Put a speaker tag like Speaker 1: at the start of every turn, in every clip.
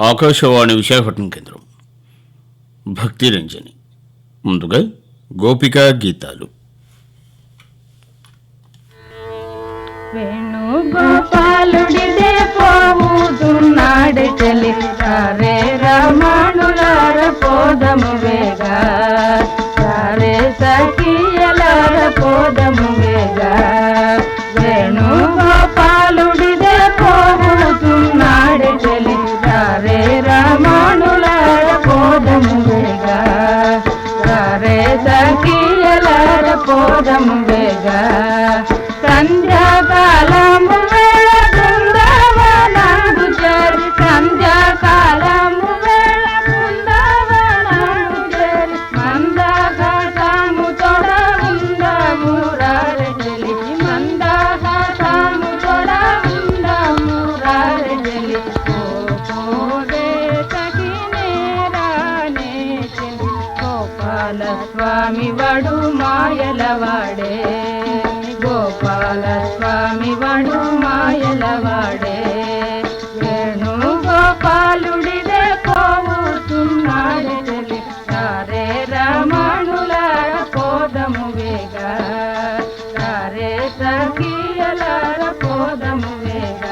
Speaker 1: ఆకాశవాణి విశాఖపట్నం కేంద్రం. భక్తి రంజని. ముందుగా గోపికా గీతాలు.
Speaker 2: వేణుగోపాలుడిదే పోవుతున్నాడు చలి సఖియలార పోదము వేగా. మాయలవాడే గోపాల స్వామి వడు మాయలవాడే వేణు గోపాలుడిదే పోవుతున్నాడు చెలి సారే రమణుల పోదము వేగ. సారే సఖీయల పోదము వేగ.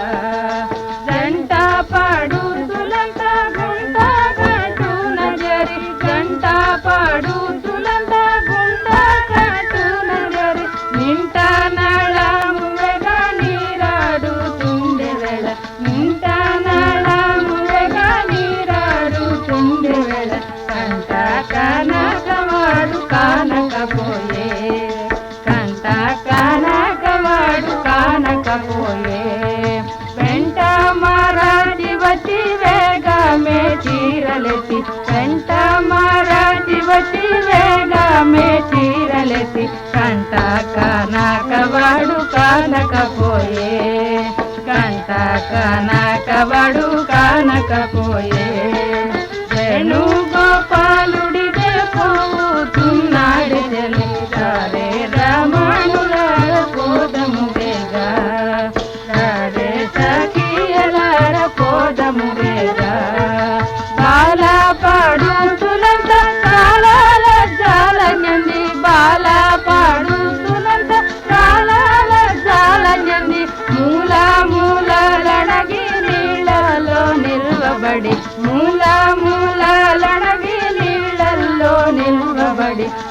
Speaker 2: జంట పాడుతులంత గంట కట్టున జరి జంట పాడు కానకపోయే కంట కనకబడు కానకపోయే వేణు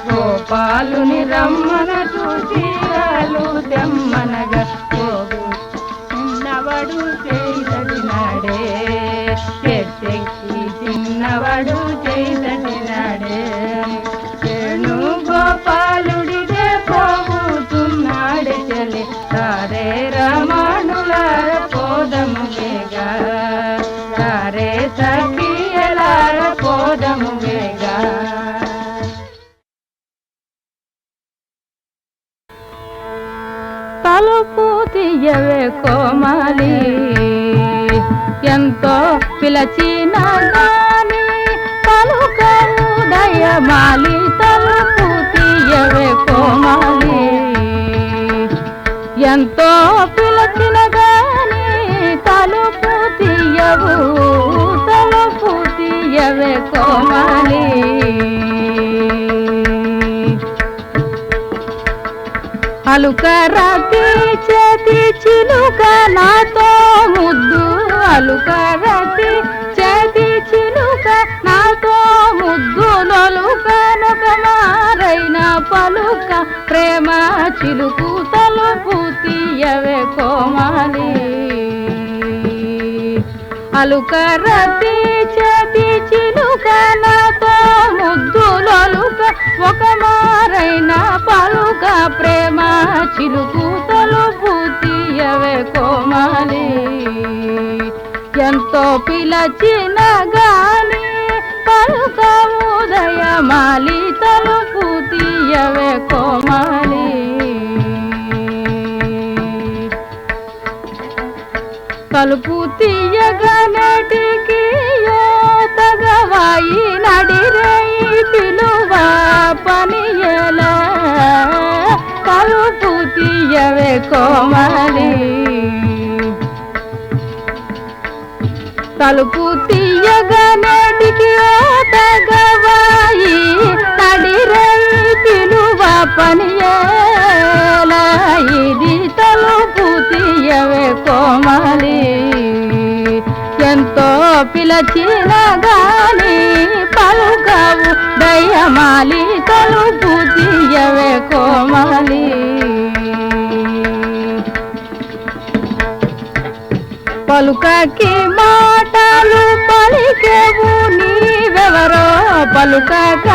Speaker 2: గోపాలుని రమ్మన చూసి రాలు తెమ్మనగా పోగు చిన్నవాడు చేసటి నాడే చెట్టెక్కి చిన్నవాడు చేసటి నాడే. వేణు గోపాలుడిదే పోగుతున్నాడు చలి సారే ఎంతో పిలచిన గాని పలుకము దయమాలి తలుపు తీయవే కోమలి. ఎంతో పిలచిన గాని తలుపు తీయవు తలుపు తీయవే కోమలి. అలుకరతి చేతి చిలుక నాతో పలుక ప్రేమ చిలుకు తలుపు తీయవే కోమాలి. అలుకరతి చేతి చిలుక నాతో ముద్దులొలుక ఒక మారైన పలుక ప్రేమ చిలుకు తలుపు తీయవే కోమాలి. ఎంతో పిలచిన గాని పలుక ఉదయమాలి తలుపు తీయవే కోమాలి. తలుపు తీయగనటికి తగవాయి నడిరేయి పిలువ పనియల. తలుపు తీయవే కోమలి. తలుపు తీయగా నేటికి తగవాయి తడిరై పిలువ పనియేల ఇది తలుపు తీయవే కోమలి. ఎంతో పిలచిన గాని పలుకవు దయ్యమాలి. తలుపు తీయవే కోమలి. పలుకకి మాట మాటలు పలికేవు నీవెవరో పలుకాక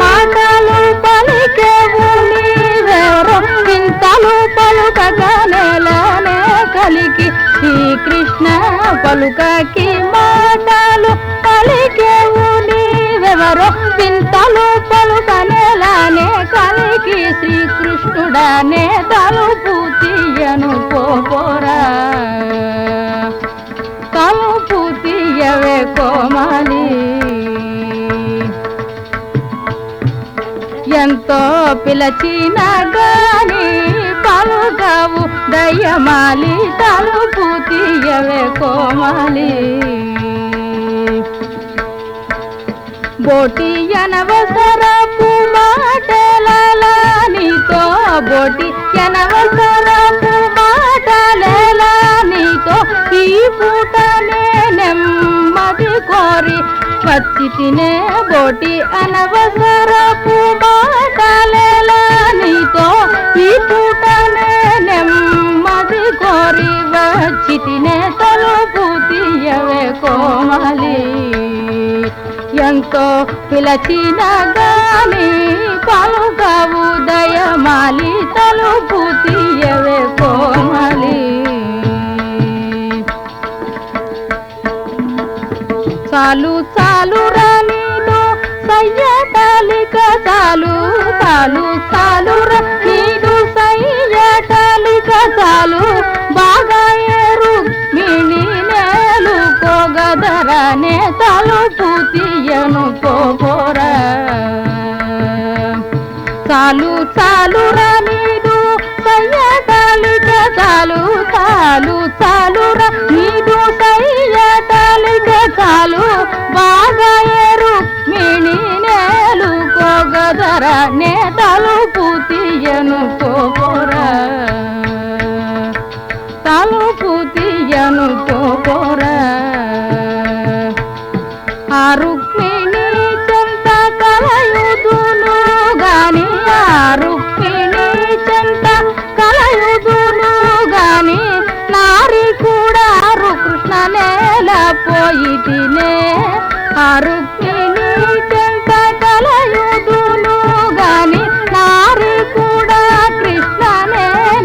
Speaker 2: మాటలు పలికేవు నీవెవరో వింతలు పలుకక నేలనే కలికి. శ్రీకృష్ణ పలుకకి మాటలు పలికేవు నీవెవరో వింతలు పలుక నేలనే కలికి. శ్రీకృష్ణుడనే తలుపు తీయను పోరా. కోమలి ఎంతో పిలచిన గాని పలుకవు దయ్యమాలి తలుపు తీయవే కోమలి. బోటి అనవసరపు మాటల తో బోటి చిటినే బోటి అనవసరపు మాటల నీతో ఈ పూటనే నెమ్మది కోరి వచ్చి తినే తలుపు తీయవే కోమలి. ఎంతో పిలచిన గాని పలుకవు దయమాలి తలుపు తీయవే కోమలి. చాలు చాలు రానీలో సయ్యటాలిక చాలు చాలు చాలు నీడు సయ్యటాలిక చాలు బాగా ఏరు. మిణి నేలు కోగదరనే తలుపు తీయను పోరా చాలు చాలు నీడు సయ్యటాలిక చాలు చాలు చాలు నీడు సయ్యటాలిక చాలు బాగా ఏరు. మిణి నేలు కోగదర నే తలుపు తీయను పోరా తలుపు తీయను పోరా ఆ నేల పోయి తినే ఆ రుక్మిణి చెంత కలయుదును గాని నారి కూడా కృష్ణ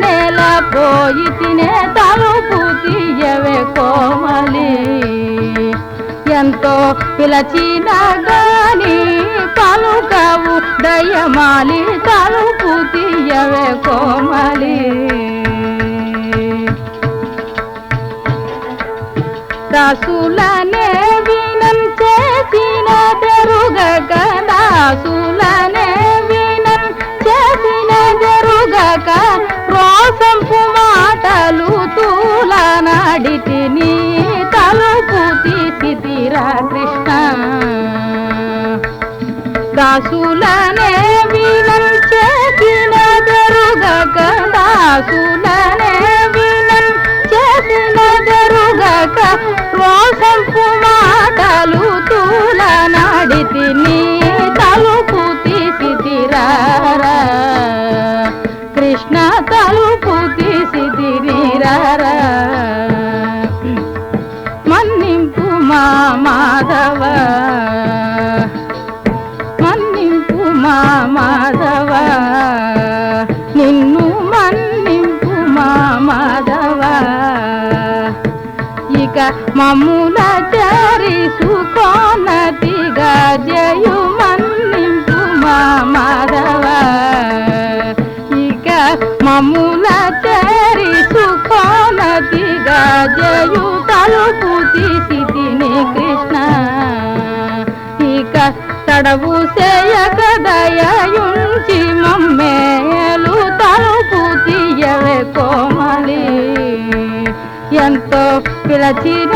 Speaker 2: నేల పోయితినే తలుపు తీయవే కోమలి. ఎంతో పిలచిన గాని పలుకవు దయమాలి తలుపు తీయవే కోమలి. దాసులనే వినం చేసిన జరుగక దాసులనే వినం చేసిన జరుగక రోసంపు మాటలు తూలనాడితి నీ తలుపు తీసి కృష్ణ. దాసులనే వినం చేసిన జరుగక దాసు మాటలు తూలనాడితి నీ తలుపు తీసి తీరారా కృష్ణ తలుపు తీసి తిరిరారా మన్నింపు మా మాధవ. మన్నింపు మా మాధవ. నిన్ను మన్నింపు మా మాధవ. ఇక మమ్ముల తీసుకోనతిగా జయు మన్నింపు మా మాధవ. ఇక మమ్ముల చరిసుకోనతిగా జయు తలుపు తీసి తిని కృష్ణ. ఇక తడవు చేయక దయయుంచి మమ్మేలు తలుపు తీయవే కోమలి. ఎంతో పిలచిన